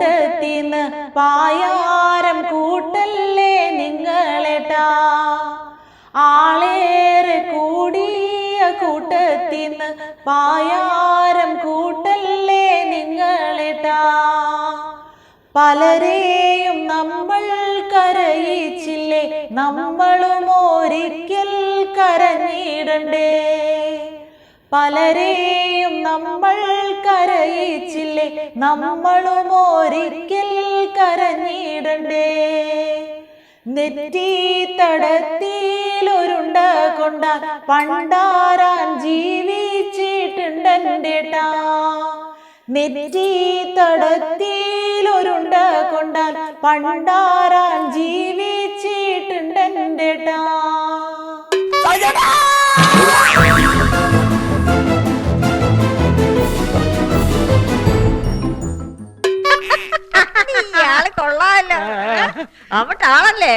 കൂട്ടത്തിന്ന് പായാരം കൂട്ടല്ലേ നിങ്ങളെട്ടാ? ആളേറെ കൂടിയ കൂട്ടത്തിന്ന് പായാരം കൂട്ടല്ലേ നിങ്ങളെട്ടാ? പലരെയും നമ്മൾ കരയിച്ചില്ലേ നമ്മളും ഒരിക്കൽ കരഞ്ഞിടണ്ടേ? പലരെയും നമ്മൾ കരയിച്ചില്ലേ? നമ്മളും ഒരിക്കൽ കരഞ്ഞിടണ്ടേ? നെറ്റി തടത്തിലൊരുണ്ട കൊണ്ടാൽ പണ്ടാരാൻ ജീവിച്ചിട്ടുണ്ടേട്ടാ നെറ്റി തടത്തിലൊരുണ്ട കൊണ്ടാൽ പണ്ടാരാൻ ജീവിച്ചിട്ടുണ്ടെണ്ടേട്ടാ അവിടെ ആളല്ലേ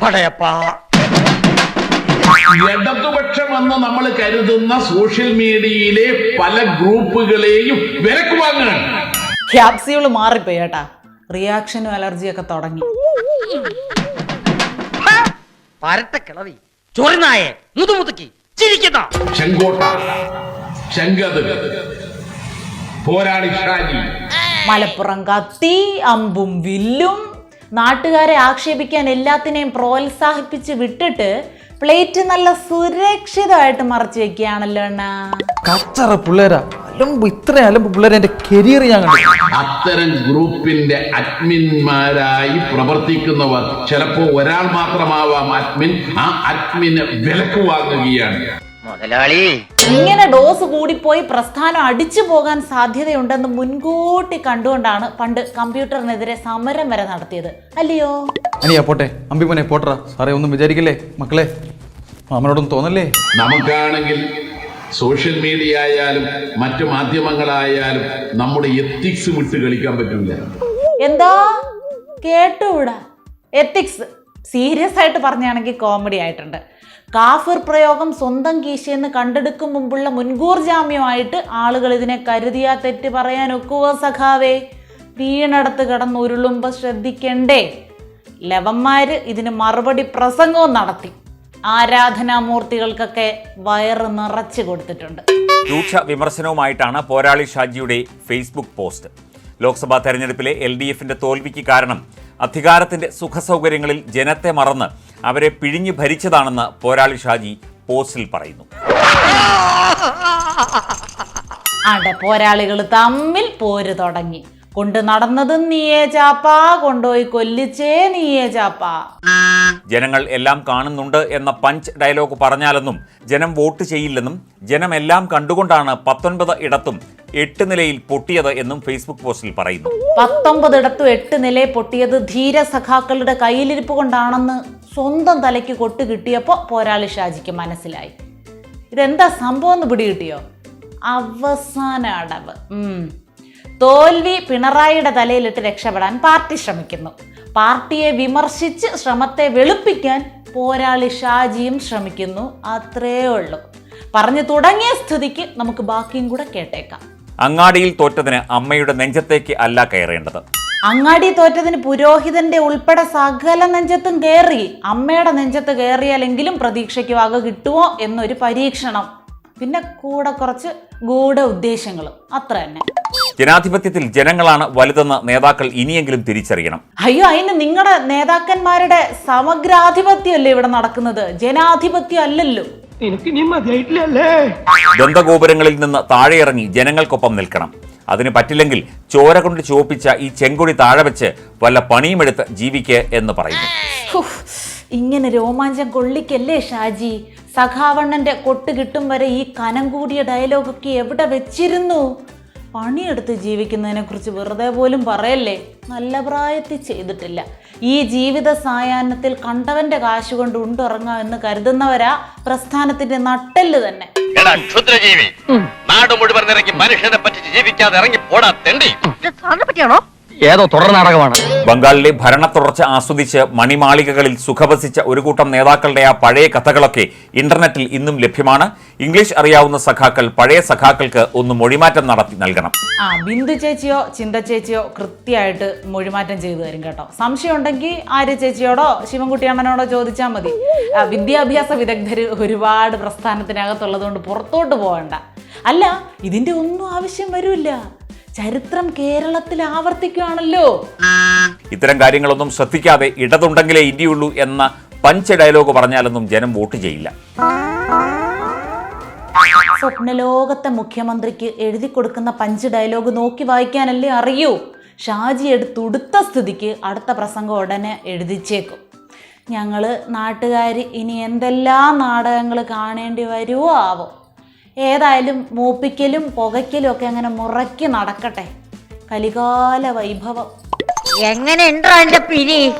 പടയപ്പാ. ഇടതുപക്ഷമെന്ന് നമ്മൾ കരുതുന്ന സോഷ്യൽ മീഡിയയിലെ പല ഗ്രൂപ്പുകളെയും വിലക്ക് വാങ്ങുകയാണ് ക്യാപ്സ്യൂൾ മാറിപ്പോയി കേട്ടാ. റിയാക്ഷനും അലർജിയൊക്കെ തുടങ്ങി. പരട്ട കിളവി. ചൊറിനായെ മുതുമുതുക്കി ചിരിക്കുന്ന ചെങ്കോട്ട ചെങ്കത് പോരാളി ഷാജി മലപ്പുറം കത്തി അമ്പും വില്ലും. നാട്ടുകാരെ ആക്ഷേപിക്കാൻ എല്ലാത്തിനെയും പ്രോത്സാഹിപ്പിച്ച് വിട്ടിട്ട് പ്ലേറ്റ് നല്ല സുരക്ഷിതമായിട്ട് മറച്ചു വെക്കുകയാണല്ലോ അണ്ണാ. കച്ചറ പിള്ളേരാ. അലമ്പ് ഇത്ര അലമ്പ് പിള്ളേരെ എന്റെ കരിയർ ഞാൻ കണ്ടു. അത്തരം ഗ്രൂപ്പിന്റെ അഡ്മിന്മാരായി പ്രവർത്തിക്കുന്നവർ ചിലപ്പോ ഒരാൾ മാത്രമാവാം അഡ്മിൻ ആ അഡ്മിന് വിലക്ക് വാങ്ങുകയാണ്. മുതലാളി. ഇങ്ങനെ ഡോസ് കൂടിപ്പോയി പ്രസ്ഥാനം അടിച്ചു പോകാൻ സാധ്യതയുണ്ടെന്ന് മുൻകൂട്ടി കണ്ടുകൊണ്ടാണ് പണ്ട് കമ്പ്യൂട്ടറിനെതിരെ സമരം വരെ നടത്തിയത്. അല്ലയോ? അനിയാ പോട്ടെ. അമ്പിമനെ പോട്ടറാ. സാറേ ഒന്നും വിചാരിക്കില്ലേ? മക്കളെ മാമനോടൊന്നും തോന്നല്ലേ? നമുക്കാണെങ്കിൽ സോഷ്യൽ മീഡിയ ആയാലും മറ്റു മാധ്യമങ്ങളായാലും നമ്മുടെ എത്തിക്സ് വിട്ട് കളിക്കാൻ പറ്റില്ല എന്താ? കേട്ടുകൂടാ എത്തിക്സ്. സീരിയസ് ആയിട്ട് പറഞ്ഞാണെങ്കിൽ കോമഡി ആയിട്ടുണ്ട്. കാഫിർ പ്രയോഗം സ്വന്തം കീശയെന്ന് കണ്ടെടുക്കും മുമ്പുള്ള മുൻകൂർ ജാമ്യമായിട്ട് ആളുകൾ ഇതിനെ കരുതിയാ തെറ്റ് പറയാൻ ഒക്കുവോ സഖാവേ? വീണടത്ത് കിടന്ന് ഉരുളുമ്പോൾ ശ്രദ്ധിക്കണ്ടേ? ലവന്മാര് ഇതിന് മറുപടി പ്രസംഗവും നടത്തി. ആരാധനാമൂർത്തികൾക്കൊക്കെ വയറ് നിറച്ചു കൊടുത്തിട്ടുണ്ട്. രൂക്ഷ വിമർശനവുമായിട്ടാണ് പോരാളി ഷാജിയുടെ ഫേസ്ബുക്ക് പോസ്റ്റ്. ലോക്സഭാ തെരഞ്ഞെടുപ്പിലെ എൽ ഡി എഫിന്റെ തോൽവിക്ക് കാരണം അധികാരത്തിന്റെ സുഖസൗകര്യങ്ങളിൽ ജനത്തെ മറന്ന് അവരെ പിഴിഞ്ഞു ഭരിച്ചതാണെന്ന് പോരാളി ഷാജി പോസ്റ്റിൽ പറയുന്നു. ആടെ പോരാളികൾ തമ്മിൽ പോര് തുടങ്ങി. കൊണ്ട് നടന്നതും നീയേ ചാപ്പാ കൊണ്ടുപോയി കൊല്ലിച്ചേ നീയേ ചാപ്പാ. ജനങ്ങൾ എല്ലാം കാണുന്നുണ്ട് എന്ന പഞ്ച് ഡയലോഗ് പറഞ്ഞാലെന്നും ജനം വോട്ട് ചെയ്യില്ലെന്നും ജനം എല്ലാം കണ്ടുകൊണ്ടാണ് പത്തൊൻപത് ഇടത്തും എട്ട് നിലയിൽ പൊട്ടിയത് എന്നും ഫേസ്ബുക്ക് പോസ്റ്റിൽ പറയുന്നു. പത്തൊമ്പതിടത്തും എട്ട് നില പൊട്ടിയത് ധീര സഖാക്കളുടെ കയ്യിലിരിപ്പ് കൊണ്ടാണെന്ന് സ്വന്തം തലയ്ക്ക് കൊട്ട് കിട്ടിയപ്പോൾ പോരാളി ഷാജിക്ക് മനസ്സിലായി. ഇതെന്താ സംഭവം എന്ന് പിടികിട്ടിയോ? അവസാന അടവ്. തോൽവി പിണറായിയുടെ തലയിലിട്ട് രക്ഷപ്പെടാൻ പാർട്ടി ശ്രമിക്കുന്നു. പാർട്ടിയെ വിമർശിച്ച് ശ്രമത്തെ വെളുപ്പിക്കാൻ പോരാളി ഷാജിയും ശ്രമിക്കുന്നു. അത്രേ ഉള്ളൂ. പറഞ്ഞു തുടങ്ങിയ സ്ഥിതിക്ക് നമുക്ക് ബാക്കിയും കൂടെ കേട്ടേക്കാം. അങ്ങാടിയിൽ തോറ്റതിന് അമ്മയുടെ നെഞ്ചത്തേക്ക് അല്ല കയറേണ്ടത്. അങ്ങാടി തോറ്റതിന് പുരോഹിതന്റെ ഉൾപ്പെടെ സകല നെഞ്ചത്തും കയറി അമ്മയുടെ നെഞ്ചത്ത് കയറിയാലെങ്കിലും പ്രതീക്ഷയ്ക്ക് വക കിട്ടുമോ എന്നൊരു പരീക്ഷണം. പിന്നെ കൂടെ കുറച്ച് ഗൂഢ ഉദ്ദേശങ്ങളും. അത്ര തന്നെ ജനാധിപത്യത്തിൽ ജനങ്ങളാണ് വലുതെന്ന് നേതാക്കൾ ഇനിയെങ്കിലും തിരിച്ചറിയണം. അയ്യോ അതിന് നിങ്ങളുടെ നേതാക്കന്മാരുടെ സമഗ്രാധിപത്യമല്ലേ ഇവിടെ നടക്കുന്നത്? ജനാധിപത്യം അല്ലല്ലോ ദന്തഗോപുരങ്ങളിൽ നിന്ന് താഴെയിറങ്ങി ജനങ്ങൾക്കൊപ്പം നിൽക്കണം. അതിന് പറ്റില്ലെങ്കിൽ ചോര കൊണ്ട് ചുവപ്പിച്ച ഈ ചെങ്കൊടി താഴെ വെച്ച് വല്ല പണിയും എടുത്ത് ജീവിക്കുക എന്ന് പറയുന്നു. ഇങ്ങനെ രോമാഞ്ചം കൊള്ളിക്കല്ലേ ഷാജി? സഖാവണ്ണന്റെ കൊട്ട് കിട്ടും വരെ ഈ കനം കൂടിയ ഡയലോഗൊക്കെ എവിടെ വെച്ചിരുന്നു? പണിയെടുത്ത് ജീവിക്കുന്നതിനെ കുറിച്ച് വെറുതെ പോലും പറയല്ലേ? നല്ല പ്രായത്തിൽ ചെയ്തിട്ടില്ല. ഈ ജീവിത സായാഹ്നത്തിൽ കണ്ടവന്റെ കാശ് കൊണ്ട് ഉണ്ടുറങ്ങാം എന്ന് കരുതുന്നവരാ പ്രസ്ഥാനത്തിന്റെ നട്ടെല്ല് തന്നെ. എടാ ക്ഷുദ്രജീവി നാട് മുഴുവൻ ഇറങ്ങി മനുഷ്യനെ പറ്റി ജീവിക്കാതെ ഇറങ്ങി പോടാ തെണ്ടി പറ്റിയാണോ? ഏതോ തുടർ നാടകമാണ്. ബംഗാളിലെ ഭരണ തുടർച്ച ആസ്വദിച്ച് മണിമാളികകളിൽ സുഖവസിച്ച ഒരു കൂട്ടം നേതാക്കളുടെ ആ പഴയ കഥകളൊക്കെ ഇന്റർനെറ്റിൽ ഇന്നും ലഭ്യമാണ്. ഇംഗ്ലീഷ് അറിയാവുന്ന സഖാക്കൾ പഴയ സഖാക്കൾക്ക് ഒന്ന് മൊഴിമാറ്റം നടത്തി നൽകണം. ആ ബിന്ദു ചേച്ചിയോ ചിന്ത ചേച്ചിയോ കൃത്യമായിട്ട് മൊഴിമാറ്റം ചെയ്തു തരും കേട്ടോ. സംശയം ഉണ്ടെങ്കിൽ ആര്യ ചേച്ചിയോടോ ശിവൻകുട്ടി അമ്മനോടോ ചോദിച്ചാൽ മതി. വിദ്യാഭ്യാസ വിദഗ്ധർ ഒരുപാട് പ്രസ്ഥാനത്തിനകത്തുള്ളത് കൊണ്ട് പുറത്തോട്ട് പോകണ്ട അല്ല ഇതിന്റെ ഒന്നും ആവശ്യം വരില്ല ചരിത്രം കേരളത്തിൽ ആവർത്തിക്കുകയാണല്ലോ. ഇത്തരം കാര്യങ്ങളൊന്നും ശ്രദ്ധിക്കാതെ ഇടതുണ്ടെങ്കിലേ ഇന്ത്യയുള്ളൂ എന്ന പഞ്ച് ഡയലോഗ് പറഞ്ഞാലൊന്നും ജനം വോട്ട് ചെയ്യില്ല. സ്വപ്നലോകത്തെ മുഖ്യമന്ത്രിക്ക് എഴുതി കൊടുക്കുന്ന പഞ്ച് ഡയലോഗ് നോക്കി വായിക്കാനല്ലേ അറിയൂ. ഷാജി എടുത്തുടുത്ത സ്ഥിതിക്ക് അടുത്ത പ്രസംഗം ഉടനെ എഴുതിച്ചേക്കും. ഞങ്ങൾ നാട്ടുകാർ ഇനി എന്തെല്ലാം നാടകങ്ങൾ കാണേണ്ടി വരുമോ ആവോ? ഏതായാലും മൂപ്പിക്കലും പുകയ്ക്കലും ഒക്കെ അങ്ങനെ മുറക്കി നടക്കട്ടെ. കലികാല വൈഭവം. എങ്ങനെ ഉണ്ടോ എന്റെ പിരി?